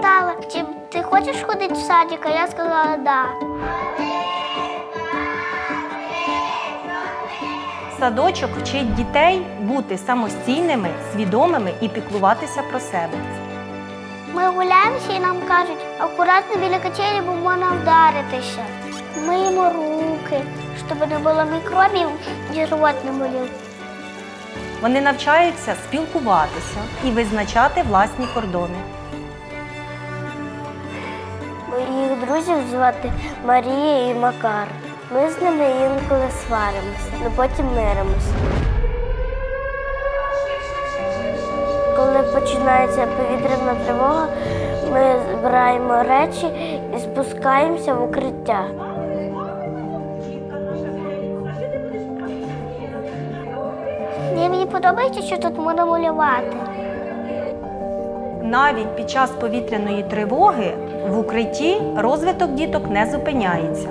запитала, чи ти хочеш ходити в садик, а я сказала да. Садочок вчить дітей бути самостійними, свідомими і піклуватися про себе. Ми гуляємося і нам кажуть, акуратно біля качелі, бо можна вдаритися. Миємо руки, щоб не було мікробів і живот не болів. Вони навчаються спілкуватися і визначати власні кордони. Моїх друзів звати Марія і Макар. Ми з ними інколи сваримося, але потім миримося. Коли починається повітряна тривога, ми збираємо речі і спускаємося в укриття. Мені подобається, що тут можна малювати. Навіть під час повітряної тривоги в укритті розвиток діток не зупиняється.